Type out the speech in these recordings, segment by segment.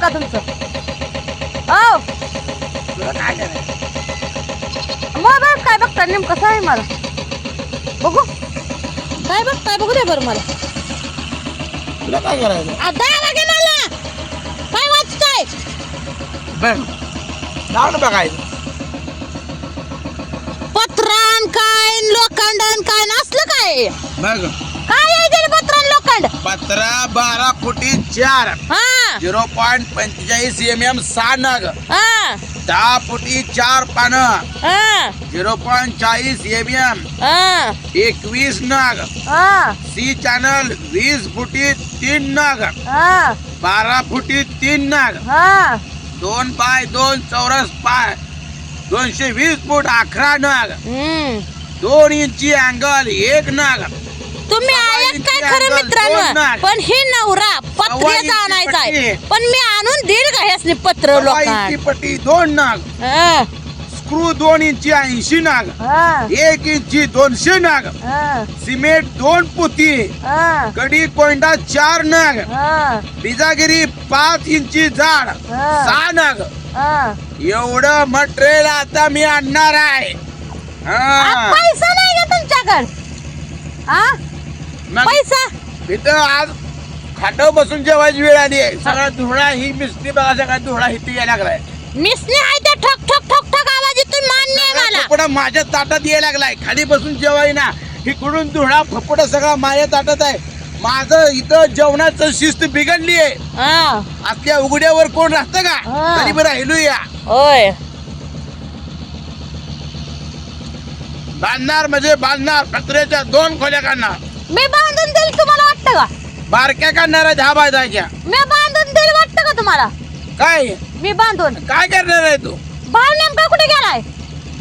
का तुमचं? हो. करायचं? मोबाईल काय बघता नेमकं सांग मला. बघू. काय बघताय? बघू दे बरं मला. तुला काय करायचं? आता लागे मला. काय वाचताय बघ. लावून बघायचं. पत्रान काय लोखंडन काय नसलं काय? बघ काय आहे ते पत्रान लोखंड पत्रा बारा फुटी चार. हा. झिरो पॉईंट पंचेचाळीस एम एम सहा नग हा. दहा फुटी चार पानं. हा. झिरो पॉईंट चाळीस एम एम हा. एकवीस नग. हा. सी चॅनल वीस फुटी तीन नग. हा. बारा फुटी तीन नग. हा. दोन पाय दोन चौरस पाय. दोनशे वीस फूट अकरा नग. हम्म. दोन इंची अँगल एक नग. तुम्ही आहेत काय खरं मित्रांनो. पण ही नवरा इंची आणायचा आहे. पण मी आणून देईल का ह्यासनी पत्र लोकांना. पट्टी दोन नग. हा, स्क्रू दोन इंची ऐंशी नाग. हा, एक इंची दोनशे नाग. हा, सिमेंट दोन पुती. हा, कडी कोंडा चार नग. हा, बिजागिरी पाच इंची जाड. हा, सहा नग. हा. एवढं मटेरियल आता मी आणणार आहे. आ, हा. पैसा नाही का तुमच्याकडे? हा मग? पैसा. इथं आज खाटव बसून जेवायची वेळ आली आहे. सगळा धुळा ही मिस्त्री बघा सगळा धुळा इथे यायला लागलाय. मिसने आहे त्या ठक ठक ठक ठक आवाज येतोय मान्य आहे मला. फपडा माझ्या ताटात यायला लागलाय. खाली बसून जेवाय ना इकडून धुळा फपडा सगळा माझ्या ताटात आहे. माझं इथं जेवणाचं शिस्त बिघडली आहे. हा. आपल्या उघड्यावर कोण राहतं का? हा. तरी बरं राहिलो या. होय. बांधणार म्हणजे बांधणार. पत्र्याच्या दोन खोल्या काढणार. मी बांधून देईल तुम्हाला वाटतं का? बारक्या काढणार आहे दहा बाय दहाच्या मी बांधून देईल वाटतं का तुम्हाला? काय? मी बांधून. काय करणार आहे तू? भाव नेमका कुठे गेलाय?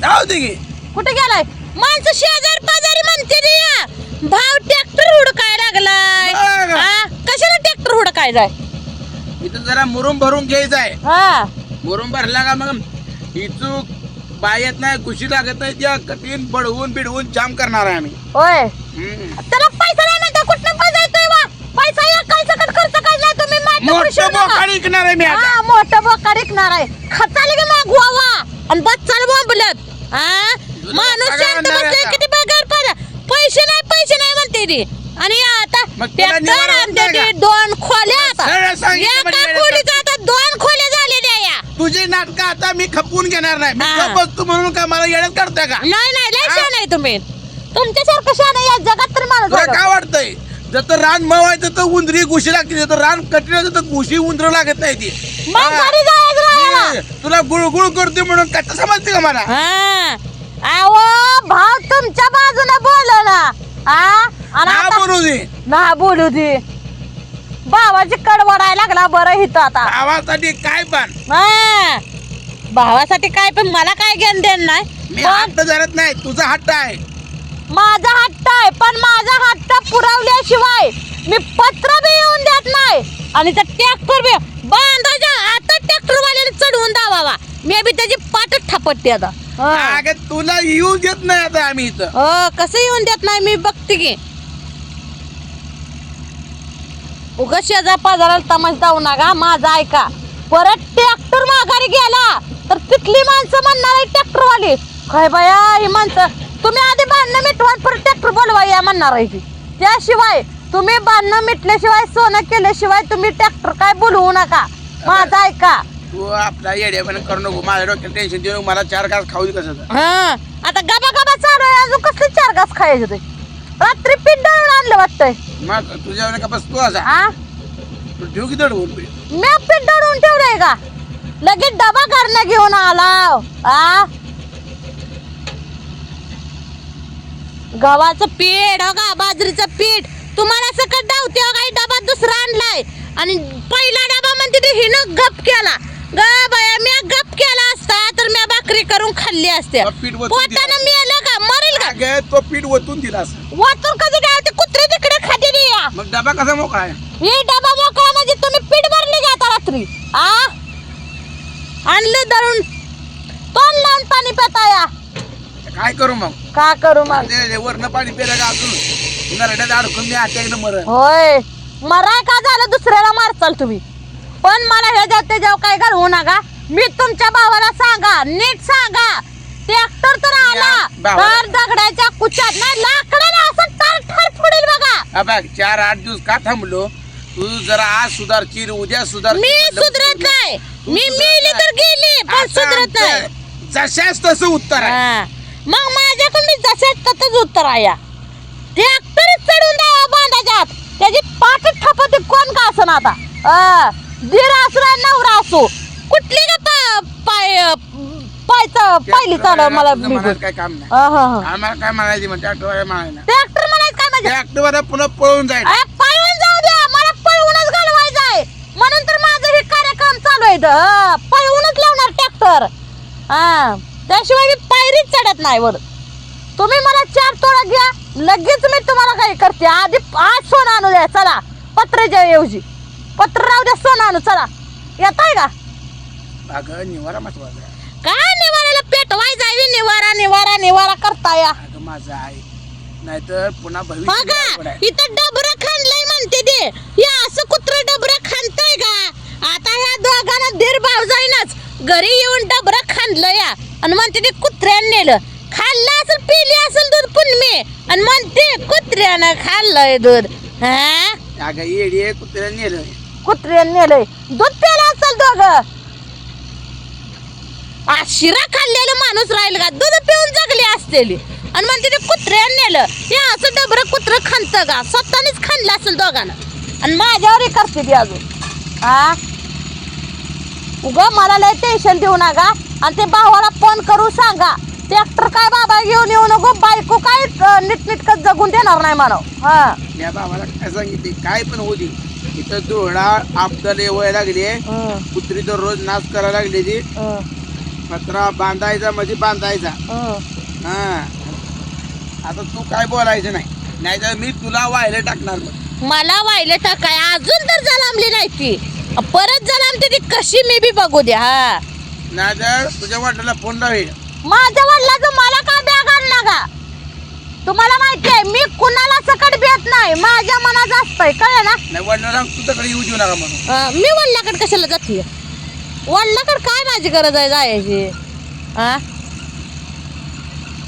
जाऊ दे की. कुठे गेलाय? माणसं शेजार पाजारी म्हणते रे या. भाव ट्रॅक्टर हुडकाय लागलाय. हा? कशाला ट्रॅक्टर हुडकाय जाय? इथं जरा मुरुम भरून घ्यायचं आहे हा. मुरुम भरला का मग? ही चूक बायत नाही कुशी लागत नाही त्या कठीण बडवून बिडवून जाम करणार आहे आम्ही. होय. त्याला पैसा नाही म्हणता कुठनं पैसा येतोय बा. पैसा या काय सकट खर्च काढलाय तुम्ही मोठं. बोकाड विकणार आहे मी आता. हा मोठं बोकाड विकणार आहे. खचाले की मागवावा आणि बच्चाला बोंबलत. हा? माणूस शांत बसले आता. किती पगार पडा. पैसे नाही पैसे नाही म्हणते ती. आणि आता मग ट्रॅक्टर निवारा होत आणते नाही ती दोन खोल्या आता. सरळ सांगितलं म्हणजे एका येण्याचं. खोलीचं आता दोन खोल्या झालेल्या या. तुझी नाटकं आता मी खपवून घेणार नाही. मी हा. म्हणून का मला येण्यात काढताय का? नाही नाही लय हा? आहे तुम्ही. तुमच्यासारखं शहाणा या जगात तर माणूस तुला. काय वाटतंय? जर रान मवायचं तर उंदरी गुशी लागते जर रान कटलं तर गुशी उंदर लागत नाही ती. मग. घरी जायचं राहायला. तुला गुळगुळ करते म्हणून कच्चा समजते का मला? हा. अहो भाव तुमच्या बाजूने बोलला हा आणि आता बोलू दे. ना बोलू दे. भावाची कडवडायला लागला बरं हिथं आता. गावासाठी काय पण. हा. भावासाठी काय पण मला काय घेण देण नाही. मी पण हट्ट धरत नाही तुझा हट्ट आहे. माझा हट्ट आहे पण माझा हट्ट पुरवल्याशिवाय मी पत्र बी येऊन देत नाही. आणि त्या ट्रॅक्टर बी बांधाच्या आता ट्रॅक्टर वाल्याने चढवून दावावा मी बी त्याची पाठच थापटते आता. हा. अगं तुला येऊ देत नाही आता आम्ही इथं. हो कसं येऊन देत नाही मी बघते की. उगा शेजार पाजाराला तमाश जाऊ नका माझा ऐका. परत ट्रॅक्टर माघारी गेला तर तिथली माणसं म्हणणार आहे ट्रॅक्टर वाली. काय बाया ही माणसं. तुम्ही आधी बांधणं मिटवा परत ट्रॅक्टर बोलवा या म्हणणार आहे ती त्याशिवाय तुम्ही बांधणं मिटल्याशिवाय सोनं केल्याशिवाय तुम्ही ट्रॅक्टर काय बोलवू नका. माझं ऐका. तू आपला येड्यापणे करू नको माझ्या डोक्यात टेन्शन देऊ नको. मला चार घास खाऊ दे कसं तर. हा आता गबा गबा चालू आहे अजून कसले चार घास खायचे ते? रात्री पीठ दळून आणलं वाटतंय. मग तुझ्या का बस तू असा? हा? तू ठेव की दडवून. मी पीठ दळून ठेवलंय का? लगेच डबा करणं घेऊन आला. आ? गव्हाचं पीठ हो का? बाजरीचं पीठ. तुम्हाला सकट धावते हो काही डबा दुसरा आणलाय. आणि पहिला डबा म्हणते ते हिनं गप केला. ग बाया मी गप केला असता तर मी भाकरी करून खाल्ली असते मग पीठ वतून पोटानं मेलं का? मरेल का? अगं तो पीठ ओतून दिला असं. वाचून कधी काय कुत्रे तिकडे खाते रे या. मग डबा कसा मोकळा आहे? ही डबा मोकळा म्हणजे तुम्ही पीठ भरले का आता रात्री? आ? आणलं दळून. तोंड लावून पाणी पिता या काय करू मग? का करू मग? ते वरनं पाणी का अजून. नरड्यात अडकून मी आता एकदा मरण. होय. मराय का झालं दुसऱ्याला मारचाल तुम्ही? पण मला ह्याच्यात त्याच्यावर काय घालवू नका. मी तुमच्या भावाला सांगा नीट सांगा. ट्रॅक्टर तर आला. तर दगडाच्या कुच्यात नाही लाकडाने असं तर ठर फुडेल बघा. हा बघ चार आठ दिवस का थांबलो? तू जरा आज सुधारशील उद्या सुधार मी सुधरत नाही. मी मेली तर गेली पण सुधरत नाही. जशाच तसं उत्तर आहे. हा. मग माझ्याकडून जशाच तसंच उत्तर आहे ट्रॅक्टर चढून द्या बांधाच्यात. त्याची पाठ ठपत कोण का असं आता? दीर असो ना नवरा असो. कुठली का पाय पायचा पहिली चालव मला काय काम नाही. ट्रॅक्टर आम्हाला काय म्हणायची म्हणजे ट्रॅक्टर म्हणायला म्हणायचं काय म्हणजे? ट्रॅक्टर पुन्हा पळून जाईल. अरे, पळवून जाऊ द्या. मला पळवूनच घालवायचं आहे. म्हणून तर माझं हे कार्यक्रम चालू आहे पळवूनच लावणार ट्रॅक्टर हा त्याशिवाय मी पायरीच चढत नाही वर. तुम्ही मला चार तोडा घ्या लगेच मी तुम्हाला काय करते. आधी आज सोनं आणू द्या चला. पत्र्याच्या ऐवजी पत्र राहू द्या सोनं आणू चला. येत आहे का? अगं निवारा महत्त्वाचा आहे. काय निवाराला पेटवायचं आहे निवारा निवारा निवारा करता या. अगं माझं आहे. नाहीतर पुन्हा बघा. इथं डबरं म्हणते ते. या असं कुत्र डबरं खाणतंय का? आता ह्या दोघांना दीर भाव जाईनच घरी येऊन डबरं खाणलं या. आणि म्हणते ते कुत्र्यानं नेलं. खाल्लं असेल पिली असेल दूध पुन्मी आणि म्हणते कुत्र्यानं खाल्लंय दूध. हा? अगं येडी कुत्र्या नेलं. कुत्र्यानं नेलंय. दूध प्यायला असेल दोघं. आ, शिरा खाल्लेला माणूस राहील का? दूध पिऊन जगली असतेली. आणि म्हणते ते कुत्र्यानं नेलं. हे असं डबरं कुत्र खांत का? स्वतःनेच खाल्लं असेल दोघांना. आणि माझ्यावरही करते ती अजून. हा उग मला लय टेन्शन देऊ नका. आणि ते भावाला फोन करू सांगा ट्रॅक्टर काय बाबा घेऊन येऊ नको बायको काय अं, नीटनीटकं जगून देणार नाही म्हणाव. हा. या बाबाला काय सांगितले काय पण होऊ दे. इथं दोहडा आपदाला येवाय लागली हं, कुत्री तर रोज नाच करायला लागली ती. पत्रा बांधायचा म्हणजे बांधायचा. हं. आता तू काय बोलायचं नाही. नाहीतर मी तुला व्हायला टाकणार मला वाहिले टाकाय. अजून तर जलामली नाही ती. परत जलामते ती कशी मी बी बघू द्या हा. नाहीतर तुझ्या वाटला फोन लावेल माझ्या वडिलाचं मला काय बॅग आणला का तुम्हाला माहिती आहे मी कुणाला सकट भेट नाही माझ्या मनात असतंय कळलं ना? नाही वडिलांना तुझ्याकडे येऊ देऊ नका म्हणून. अं, मी वडिलाकडे कशाला जाते? वडिलाकडे काय माझी गरज आहे जायची? हा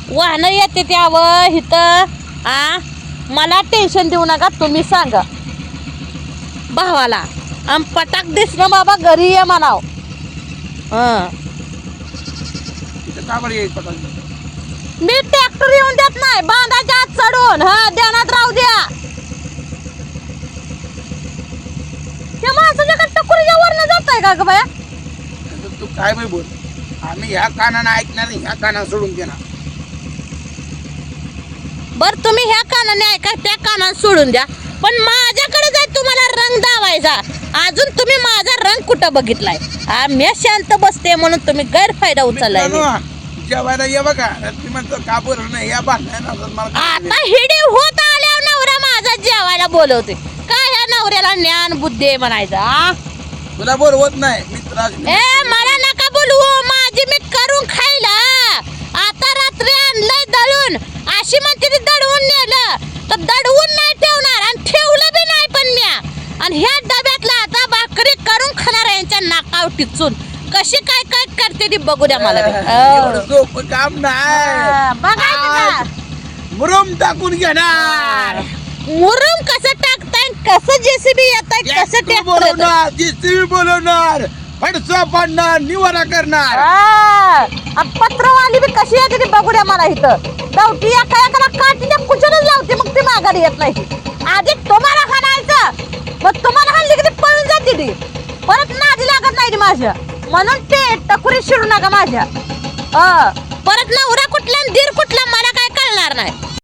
वाहनं येते त्यावर इथं आ मला टेन्शन देऊ नका तुम्ही सांगा. भावाला आम पटाक दिसणं बाबा घरी ये म्हणाव. तिथं का बरं मी ट्रॅक्टर येऊन देत नाही बांधाच्या आत चढून. हा ध्यानात राहू द्या. त्या माणसाच्या टकुरीच्या वरनं जात आहे का ग बाया? तू काय बाई बोल? आम्ही ह्या कानानं ऐकणार ह्या काना सोडून देणार. बर तुम्ही ह्या कानाने ऐका त्या कानाने सोडून द्या. पण माझ्याकडे जर तुम्हाला रंग दावायचा. अजून तुम्ही माझा रंग कुठं बघितलाय? हा मी शांत बसते म्हणून तुम्ही गैरफायदा उचललाय मित्रांनो, जेवायला ये बघा. ती म्हणतो का बरं नाही? या आता हिडी होत आल्यावर नवरा माझा जेवायला बोलवते काय ह्या नवऱ्याला ज्ञान बुद्धी आहे म्हणायचं हा? तुला बोलवत नाही मित्रा ए मला नका बोलवू माझी मी करून खायला आता रात्री आणलंय दळून. अशी म्हणते ती दडवून नेलं. तर दडवून नाही ठेवणार आणि ठेवलं बी नाही पण म्या. आणि ह्या डब्यातला आता भाकरी करून खाणार यांच्या नाकाव टिचून. कशी काय काय करते ती बघू द्या मला बी. एवढं. सोपं काम नाही. बघायचं का? आज मुरुम टाकून घेणार. मुरुम कसं टाकताय कसं जेसीबी येत आहे कसं ट्रॅक्टर बोलवणार जीसीबी बोलवणार. फडसा पाडणार निवारा करणार. पत्रवाली बी कशी येते ती बघू द्या मला इथं. गावठी एका एकाला काठीच्या कुचलच लावते मग ती माघारी येत नाही. आधी तुम्हाला मग तुम्हाला हल्ली की पळून जाते ती. परत नादी लागत नाही ती माझ्या. म्हणून ते टकुरी शिरू नका माझ्या. परत नवरा कुठला दीर कुठला मला काय कळणार नाही.